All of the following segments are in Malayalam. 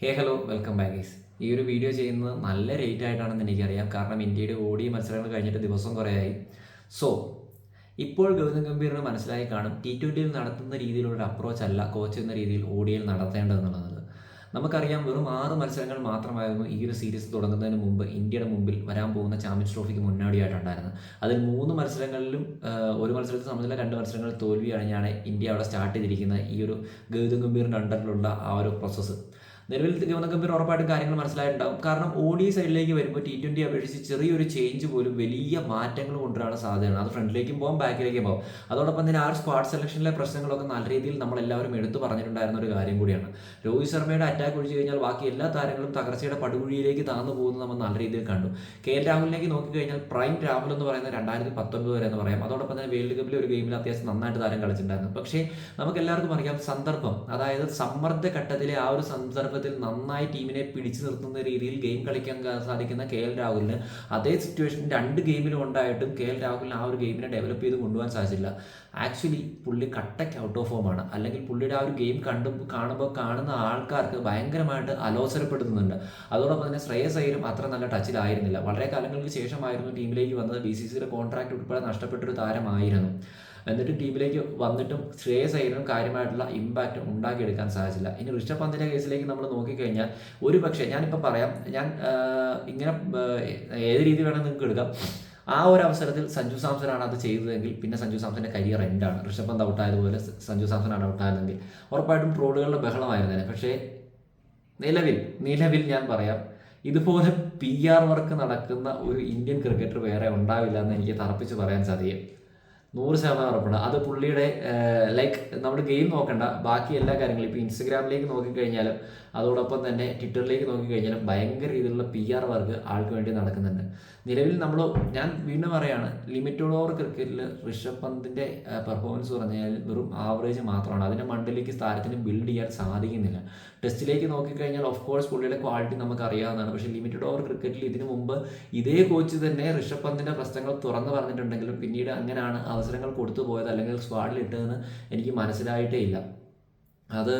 ഹേ ഹലോ വെൽക്കം ഗൈസ് ഈ ഒരു വീഡിയോ ചെയ്യുന്നത് നല്ല റേറ്റ് ആയിട്ടാണെന്ന് എനിക്കറിയാം. കാരണം ഇന്ത്യയുടെ ഓടി മത്സരങ്ങൾ കഴിഞ്ഞിട്ട് ദിവസം കുറേയായി. സോ ഇപ്പോൾ ഗൗതം ഗംഭീറിന് മനസ്സിലായി കാണും ടി ട്വന്റിയിൽ നടത്തുന്ന രീതിയിലുള്ള അപ്രോച്ച് അല്ല കോച്ച് എന്ന രീതിയിൽ ഓടിയിൽ നടത്തേണ്ടതെന്നുള്ളത്. നമുക്കറിയാം വെറും ആറ് മത്സരങ്ങൾ മാത്രമായിരുന്നു ഈ ഒരു സീരീസ് തുടങ്ങുന്നതിന് മുമ്പ് ഇന്ത്യയുടെ മുമ്പിൽ വരാൻ പോകുന്ന ചാമ്പ്യൻസ് ട്രോഫിക്ക് മുന്നോടിയായിട്ടുണ്ടായിരുന്നത്. അതിൽ മൂന്ന് മത്സരങ്ങളിലും ഒരു മത്സരത്തെ സംബന്ധിച്ച രണ്ട് മത്സരങ്ങൾ തോൽവി അണിഞ്ഞാണ് ഇന്ത്യ അവിടെ സ്റ്റാർട്ട് ചെയ്തിരിക്കുന്ന ഈ ഒരു ഗൗതം ഗംഭീറിന്റെ അണ്ടറിലുള്ള ആ ഒരു പ്രോസസ്സ് നിലവിൽ ഗൗതം ഗംഭീർ ഉറപ്പായിട്ടും കാര്യങ്ങൾ മനസ്സിലായിട്ടുണ്ടാവും. കാരണം ഓഡി സൈഡിലേക്ക് വരുമ്പോൾ ടി ട്വന്റി അപേക്ഷിച്ച് ചെറിയൊരു ചേഞ്ച് പോലും വലിയ മാറ്റങ്ങൾ കൊണ്ടുവരാനുള്ള സാധ്യതയാണ്. അത് ഫ്രണ്ടിലേക്കും പോകാം ബാക്കിലേക്കും പോകാം അതോടൊപ്പം തന്നെ ആ സ്ക്വാഡ് സെലക്ഷനിലെ പ്രശ്നങ്ങളൊക്കെ നല്ല രീതിയിൽ നമ്മളെല്ലാവരും എടുത്തു പറഞ്ഞിട്ടുണ്ടായിരുന്ന ഒരു കാര്യം കൂടിയാണ്. രോഹിത് ശർമ്മയുടെ അറ്റാക്ക് ഒഴിച്ചു കഴിഞ്ഞാൽ ബാക്കി എല്ലാ താരങ്ങളും തകർച്ചയുടെ പടുകുഴിയിലേക്ക് താന്നു പോകുന്നത് നമ്മൾ നല്ല രീതിയിൽ കണ്ടു. കെ എൽ രാഹുലിലേക്ക് നോക്കിക്കഴിഞ്ഞാൽ പ്രൈം രാഹുൽ എന്ന് പറയുന്നത് രണ്ടായിരത്തി പത്തൊൻപത് വരെ എന്ന് പറയാം. അതോടൊപ്പം തന്നെ വേൾഡ് കപ്പിലെ ഒരു ഗെയിമിൽ അത്യാവശ്യം നന്നായിട്ട് താരം കളിച്ചിട്ടുണ്ടായിരുന്നു. പക്ഷേ നമുക്ക് എല്ലാവർക്കും അറിയാം സന്ദർഭം. അതായത് സമ്മർദ്ദ ഘട്ടത്തിലെ ആ ഒരു സന്ദർഭത്തിൽ നന്നായി ടീമിനെ പിടിച്ചു നിർത്തുന്ന രീതിയിൽ ഗെയിം കളിക്കാൻ സാധിക്കുന്ന കെ എൽ രാഹുലിന് അതേ സിറ്റുവേഷൻ രണ്ട് ഗെയിമിലും ഉണ്ടായിട്ടും കെ എൽ രാഹുലിന് ആ ഒരു ഗെയിമിനെ ഡെവലപ്പ് ചെയ്ത് കൊണ്ടുപോകാൻ സാധിച്ചില്ല. ആക്ച്വലി പുള്ളി കട്ടയ്ക്ക് ഔട്ട് ഓഫ് ഫോമാണ് അല്ലെങ്കിൽ പുള്ളിയുടെ ആ ഒരു ഗെയിം കണ്ടു കാണുമ്പോൾ കാണുന്ന ആൾക്കാർക്ക് ഭയങ്കരമായിട്ട് അലോസരപ്പെടുത്തുന്നുണ്ട്. അതോടൊപ്പം തന്നെ ശ്രേയസ് അയ്യരും അത്ര നല്ല ടച്ചിലായിരുന്നില്ല വളരെ കാലങ്ങൾക്ക് ശേഷമായിരുന്നു ടീമിലേക്ക് വന്നത്. ബി സി സിയുടെ കോൺട്രാക്ട് ഉൾപ്പെടെ നഷ്ടപ്പെട്ടൊരു താരമായിരുന്നു. എന്നിട്ട് ടീമിലേക്ക് വന്നിട്ടും ശ്രേയസ് അയ്യനും കാര്യമായിട്ടുള്ള ഇമ്പാക്റ്റ് ഉണ്ടാക്കിയെടുക്കാൻ സാധിച്ചില്ല. ഇനി ഋഷഭ് പന്തിന്റെ കേസിലേക്ക് നമ്മൾ നോക്കിക്കഴിഞ്ഞാൽ ഒരു പക്ഷേ ഞാനിപ്പോൾ പറയാം ഞാൻ ഇങ്ങനെ ഏത് രീതി വേണമെങ്കിൽ നിങ്ങൾക്ക് എടുക്കാം. ആ ഒരു അവസരത്തിൽ സഞ്ജു സാംസൺ ആണ് അത് ചെയ്തതെങ്കിൽ പിന്നെ സഞ്ജു സാംസന്റെ കരിയർ എൻഡാണ് ഋഷഭ് പന്ത് ഔട്ടായതുപോലെ സഞ്ജു ആണ് ഔട്ടായതെങ്കിൽ ഉറപ്പായിട്ടും ട്രോളുകളുടെ ബഹളമായിരുന്നേനെ പക്ഷേ നിലവിൽ നിലവിൽ ഞാൻ പറയാം ഇതുപോലെ പി ആർ വർക്ക് നടക്കുന്ന ഒരു ഇന്ത്യൻ ക്രിക്കറ്റർ വേറെ ഉണ്ടാവില്ല എന്ന് എനിക്ക് തറപ്പിച്ച് പറയാൻ സാധിക്കും. നൂറ് ശതമാനം ഉറപ്പുണ്ട്. അത് പുള്ളിയുടെ ലൈക്ക് നമ്മൾ ഗെയിം നോക്കണ്ട. ബാക്കി എല്ലാ കാര്യങ്ങളും ഇപ്പോൾ ഇൻസ്റ്റഗ്രാമിലേക്ക് നോക്കിക്കഴിഞ്ഞാലും അതോടൊപ്പം തന്നെ ട്വിറ്ററിലേക്ക് നോക്കിക്കഴിഞ്ഞാലും ഭയങ്കര രീതിയിലുള്ള പി ആർ വർക്ക് ആൾക്ക് വേണ്ടി നടക്കുന്നുണ്ട്. നിലവിൽ നമ്മൾ ഞാൻ വീണ്ടും പറയാണ് ലിമിറ്റഡ് ഓവർ ക്രിക്കറ്റിൽ ഋഷഭ് പന്തിന്റെ പെർഫോമൻസ് പറഞ്ഞാൽ വെറും ആവറേജ് മാത്രമാണ്. അതിന്റെ മണ്ടിലേക്ക് താരത്തിന് ബിൽഡ് ചെയ്യാൻ സാധിക്കുന്നില്ല. ടെസ്റ്റിലേക്ക് നോക്കിക്കഴിഞ്ഞാൽ ഓഫ് കോഴ്സ് പുള്ളിയുടെ ക്വാളിറ്റി നമുക്ക് അറിയാവുന്നതാണ് പക്ഷേ ലിമിറ്റഡ് ഓവർ ക്രിക്കറ്റിൽ ഇതിനു മുമ്പ് ഇതേ കോച്ച് തന്നെ ഋഷഭ് പന്തിന്റെ പ്രശ്നങ്ങൾ തുറന്നു പറഞ്ഞിട്ടുണ്ടെങ്കിലും പിന്നീട് അങ്ങനെയാണ് അവസരങ്ങൾ കൊടുത്തു പോയത് അല്ലെങ്കിൽ സ്ക്വാഡിൽ ഇട്ടതെന്ന് എനിക്ക് മനസ്സിലായിട്ടേ ഇല്ല. അത്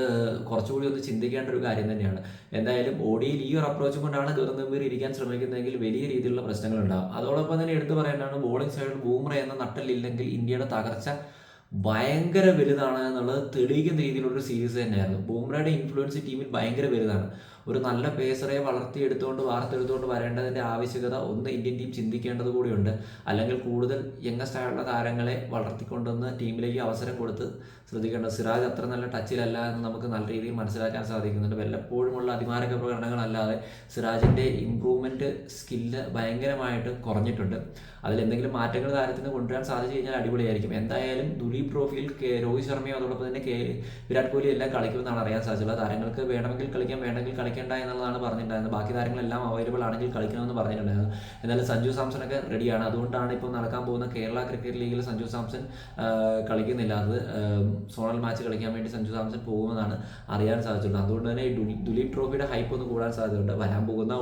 കുറച്ചുകൂടി ഒന്ന് ചിന്തിക്കേണ്ട ഒരു കാര്യം തന്നെയാണ്. എന്തായാലും ഓടിയിൽ ഈ ഒരു അപ്രോച്ച് കൊണ്ടാണ് ഗൗതം ഗംഭീർ ഇരിക്കാൻ ശ്രമിക്കുന്നതെങ്കിൽ വലിയ രീതിയിലുള്ള പ്രശ്നങ്ങൾ പ്രശ്നങ്ങളുണ്ടാകും അതോടൊപ്പം തന്നെ എടുത്തു പറയേണ്ടതാണ് ബോളിംഗ് സൈഡിൽ ബൂമ്ര എന്ന നട്ടലില്ലെങ്കിൽ ഇന്ത്യയുടെ തകർച്ച ഭയങ്കര വലുതാണ് എന്നുള്ളത് തെളിയിക്കുന്ന രീതിയിലുള്ള ഒരു സീരീസ് തന്നെയായിരുന്നു. ബൂമ്രയുടെ ഇൻഫ്ലുവൻസ് ടീമിൽ ഭയങ്കര വലുതാണ്. ഒരു നല്ല പേസറെ വളർത്തിയെടുത്തുകൊണ്ട് വാർത്തെടുത്തുകൊണ്ട് വരേണ്ടതിന്റെ ആവശ്യകത ഒന്ന് ഇന്ത്യൻ ടീം ചിന്തിക്കേണ്ടത് കൂടിയുണ്ട്. അല്ലെങ്കിൽ കൂടുതൽ യങ്ങസ്റ്റ് ആയിട്ടുള്ള താരങ്ങളെ വളർത്തിക്കൊണ്ടുവന്ന് ടീമിലേക്ക് അവസരം കൊടുത്ത് ശ്രദ്ധിക്കേണ്ടത് സിറാജ് അത്ര നല്ല ടച്ചിലല്ല എന്ന് നമുക്ക് നല്ല രീതിയിൽ മനസ്സിലാക്കാൻ സാധിക്കുന്നുണ്ട്. വല്ലപ്പോഴുമുള്ള അതിമാരക പ്രകടനങ്ങളല്ലാതെ സിറാജിന്റെ ഇമ്പ്രൂവ്മെന്റ് സ്കില്ല് ഭയങ്കരമായിട്ട് കുറഞ്ഞിട്ടുണ്ട്. അതിൽ എന്തെങ്കിലും മാറ്റങ്ങൾ താരത്തിന് കൊണ്ടുവരാൻ സാധിച്ചു കഴിഞ്ഞാൽ അടിപൊളിയായിരിക്കും. എന്തായാലും ദുലീപ് ട്രോഫിയിൽ രോഹിത് ശർമ്മയും അതോടൊപ്പം തന്നെ വിരാട് കോഹ്ലി എല്ലാം കളിക്കുമെന്നാണ് അറിയാൻ സാധിച്ചുള്ളത് താരങ്ങൾക്ക് വേണമെങ്കിൽ കളിക്കാം വേണമെങ്കിൽ കളിക്കേണ്ട എന്നുള്ളതാണ് പറഞ്ഞിട്ടുണ്ടായിരുന്നത്. ബാക്കി താരങ്ങളെല്ലാം അവൈലബിൾ ആണെങ്കിൽ കളിക്കണമെന്ന് പറഞ്ഞിട്ടുണ്ടായിരുന്നു. എന്നാലും സഞ്ജു സാംസൺ ഒക്കെ റെഡിയാണ് അതുകൊണ്ടാണ് ഇപ്പോൾ നടക്കാൻ പോകുന്ന കേരള ക്രിക്കറ്റ് ലീഗിൽ സഞ്ജു സാംസൺ കളിക്കുന്നില്ല. അത് സോണൽ മാച്ച് കളിക്കാൻ വേണ്ടി സഞ്ജു സാംസൺ പോകുമെന്നാണ് അറിയാൻ സാധിച്ചിട്ടുള്ളത്. അതുകൊണ്ട് തന്നെ ഈ ദുലീപ് ട്രോഫിയുടെ ഹൈപ്പ് ഒന്ന് കൂടാൻ സാധ്യതയുണ്ട്. വരാൻ പോകുന്ന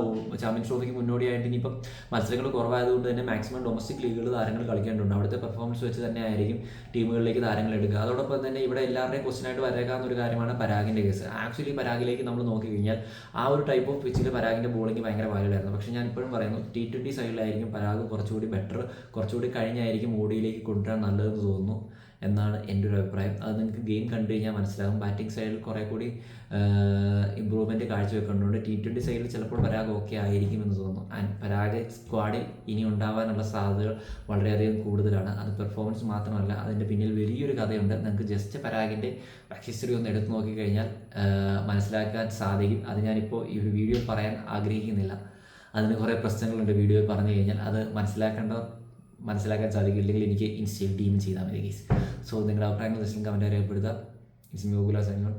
ചാമ്പ്യൻസ് ട്രോഫിക്ക് മുന്നോടിയായിട്ട് ഇനിയിപ്പം മത്സരങ്ങൾ കുറവായതുകൊണ്ട് തന്നെ മാക്സിമം ഡൊമസ്റ്റിക് ലീഗുകൾ താരങ്ങൾ കളിക്കേണ്ടതുണ്ട്. അവിടുത്തെ പെർഫോമൻസ് വെച്ച് തന്നെ ആയിരിക്കും ടീമുകളിലേക്ക് താരങ്ങൾ എടുക്കുക. അതോടൊപ്പം തന്നെ ഇവിടെ എല്ലാവരുടെയും ക്വസ്റ്റൻ ആയിട്ട് വരേക്കാവുന്ന ഒരു കാര്യമാണ് പരാഗിന്റെ കേസ് ആക്ച്വലി പരാഗിലേക്ക് നമ്മൾ നോക്കിക്കഴിഞ്ഞാൽ ആ ഒരു ടൈപ്പ് ഓഫ് പിച്ചിൽ പരാഗിന്റെ ബോളിംഗ് ഭയങ്കര വയലായിരുന്നു പക്ഷേ ഞാൻ ഇപ്പോഴും പറയുന്നു ടി ട്വന്റി സൈഡിലായിരിക്കും പരാഗ് കുറച്ചുകൂടി ബെറ്റർ കുറച്ചുകൂടി കഴിഞ്ഞായിരിക്കും ഓടിയിലേക്ക് കൊണ്ടുവരാൻ നല്ലതെന്ന് തോന്നുന്നു. എന്നാണ് എന്റെ ഒരു അഭിപ്രായം. അത് നിങ്ങൾക്ക് ഗെയിം കണ്ടു കഴിഞ്ഞാൽ മനസ്സിലാകും. ബാറ്റിംഗ് സൈഡിൽ കുറേ കൂടി ഇമ്പ്രൂവ്മെന്റ് കാഴ്ചവെക്കേണ്ടതുണ്ട് ടി ട്വന്റി സൈഡിൽ ചിലപ്പോൾ പരാഗ് ഓക്കെ ആയിരിക്കുമെന്ന് തോന്നുന്നു. ആൻഡ് പരാഗ് സ്ക്വാഡിൽ ഇനി ഉണ്ടാവാനുള്ള സാധ്യതകൾ വളരെയധികം കൂടുതലാണ്. അത് പെർഫോമൻസ് മാത്രമല്ല അതിന്റെ പിന്നിൽ വലിയൊരു കഥയുണ്ട്. നിങ്ങൾക്ക് ജസ്റ്റ് പരാഗിന്റെ ഹിസ്റ്ററി ഒന്ന് എടുത്തു നോക്കിക്കഴിഞ്ഞാൽ മനസ്സിലാക്കാൻ സാധിക്കും. അത് ഞാനിപ്പോൾ ഈ ഒരു വീഡിയോ പറയാൻ ആഗ്രഹിക്കുന്നില്ല. അതിന് കുറേ പ്രശ്നങ്ങളുണ്ട് വീഡിയോയിൽ പറഞ്ഞു കഴിഞ്ഞാൽ. അത് മനസ്സിലാക്കേണ്ട മനസ്സിലാക്കാൻ സാധിക്കില്ലെങ്കിൽ എനിക്ക് ഇൻസ്റ്റയിൽ ഡീം ചെയ്താൽ മതി ഗീസ് സോ നിങ്ങളുടെ അഭിപ്രായങ്ങൾ ജസ്റ്റ് കമന്റ് രേഖപ്പെടുത്തുക. It's me Gokula സൈനോൺ